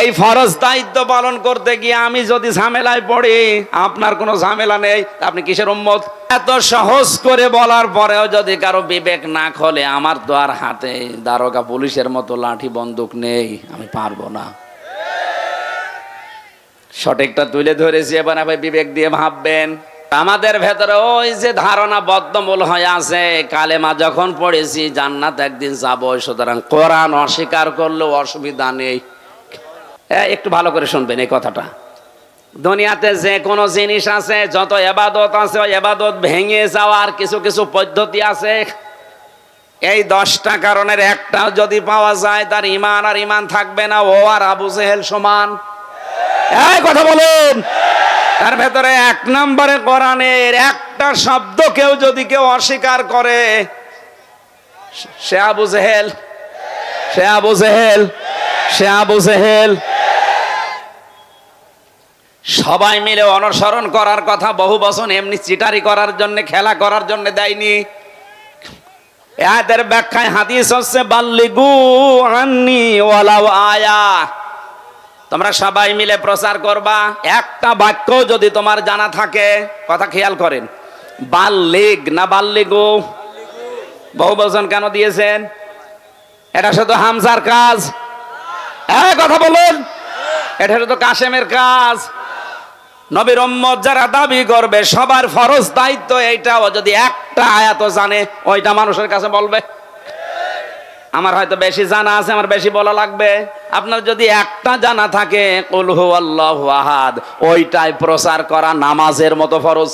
এই ফরজ দায়িত্ব পালন করতে গিয়ে আমি যদি ঝামেলায় পড়ি, আপনার কোনো ঝামেলা নেই আপনি কিসের উম্মত? এত সহজ করে বলার পরেও যদি কারও বিবেক না খোলে, আমার তো আর হাতে দারোগা পুলিশের মতো লাঠি বন্দুক নেই, আমি পারব না। সঠিকটা তুলে ধরেছি, এবার আবার বিবেক দিয়ে ভাববেন। আমাদের ভেতরে ওই যে ধারণা বদ্ধমূল হয়ে আছে, কালেমা যখন পড়েছি, জান্নাত একদিন যাব, সুতরাং কোরআন অস্বীকার করলেও অসুবিধা নেই। একটু ভালো করে শুনবেন এই কথাটা। দুনিয়াতে যে কোনো জিনিস আছে, যত এবাদত আছে, ওই এবাদত ভেঙে যাওয়ার কিছু কিছু পদ্ধতি আছে। এই দশটা কারণের একটা যদি পাওয়া যায়, তার ইমান আর ইমান থাকবে না, ও আর আবু জেহেল সমান। এই কথা বলুন। তার ভেতরে এক নম্বরে কোরআনের একটা শব্দ কেউ যদি কেউ অস্বীকার করে, সে আবু জেহেল, সে আবু জেহেল, সে আবু জেহেল। সবাই মিলে অনুসরণ করার কথা বহু বছর এমনি চিটারি করার জন্য, খেলা করার জন্য দেয়নি। এদের ব্যাখ্যায় হাদিস হচ্ছে, বাল্লিগু আন্নি ওয়ালাও আয়া। তোমরা সবাই মিলে প্রচার করবা। একটা বাক্য যদি তোমার জানা থাকে, কথা খেয়াল করেন। বাল্লিগ না বাল্লিগু? বহু বচন কেন দিয়েছেন? এটা শুধু হামজার কাজ? হ্যাঁ কথা বলুন। এটা শুধু কাশেমের কাজ। নবীর উম্মত যারা দাবি করবে, সবার ফরজ দায়িত্ব এইটা। ও যদি একটা আয়াত জানে, ওইটা মানুষের কাছে বলবে। আমার হয়তো বেশি জানা আছে, আমার বেশি বলা লাগবে। আপনার যদি একটা জানা থাকে কুলহু আল্লাহ আহাদ, ওইটাই প্রচার করা নামাজের মতো ফরজ।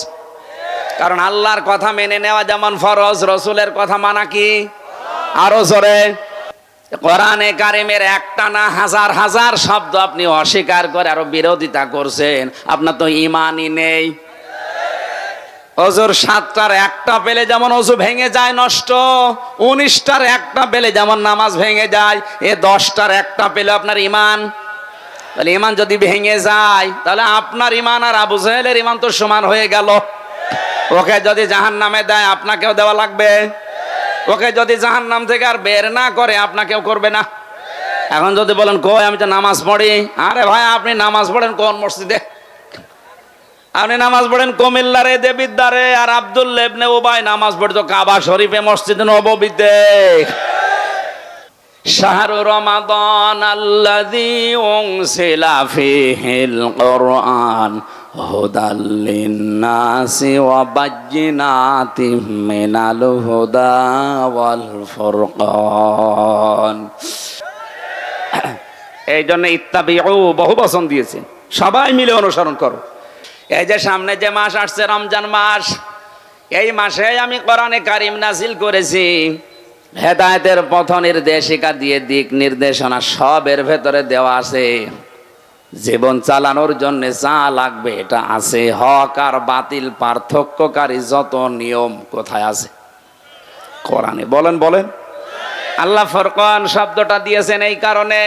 কারণ আল্লাহর কথা মেনে নেওয়া যেমন ফরজ, রসুলের কথা মানা কি? আরও জোরে। কোরআনে কারিমের একটা না হাজার হাজার শব্দ আপনি অস্বীকার করে আরও বিরোধিতা করছেন। আপনার তো ইমানই নেই। অজুর সাতটার একটা পেলে যেমন অজু ভেঙে যায় নষ্ট, উনিশটার একটা পেলে যেমন নামাজ ভেঙে যায়, এ দশটার একটা পেলে আপনার ইমান। তাহলে ইমান যদি ভেঙে যায়, তাহলে আপনার ইমান আর আবু জাহেলের ইমান তো সমান হয়ে গেল। ওকে যদি জাহান নামে দেয়, আপনাকেও দেওয়া লাগবে। ওকে যদি জাহান নাম থেকে আর বের না করে আপনাকেও করবে না। এখন যদি বলেন, কই, আমি তো নামাজ পড়ি। আরে ভাই, আপনি নামাজ পড়েন কোন মসজিদে? আপনি নামাজ পড়েন কুমিল্লারে দেবিদ্দারে আর আব্দুল লেবনে ও ভাই নামাজ পড়তো কাবা শরীফে, মসজিদ নববীতে। শাহরু রমাদান আল্লাযী উনসিলা ফীহিল কুরআন। ওয়া বায়্যিনাতিম মিনাল হুদা ওয়াল ফুরকান। এই জন্য ইত্তাবিউ বহু বচন দিয়েছে। সবাই মিলে অনুসরণ করো। এই যে সামনে যে মাস আসছে, রমজান মাস, এই মাসে আমি কোরআনে কারিম নাজিল করেছি। হেদায়তের পথ নির্দেশিকা দিয়ে দিক নির্দেশনা সবের ভেতরে দেওয়া আছে। জীবন চালানোর জন্য যা লাগবে এটা আছে। হক আর বাতিল, পার্থক্যকারী যত নিয়ম কোথায় আছে? কোরআনে। বলেন বলেন। আল্লাহ ফরকান শব্দটা দিয়েছেন এই কারণে।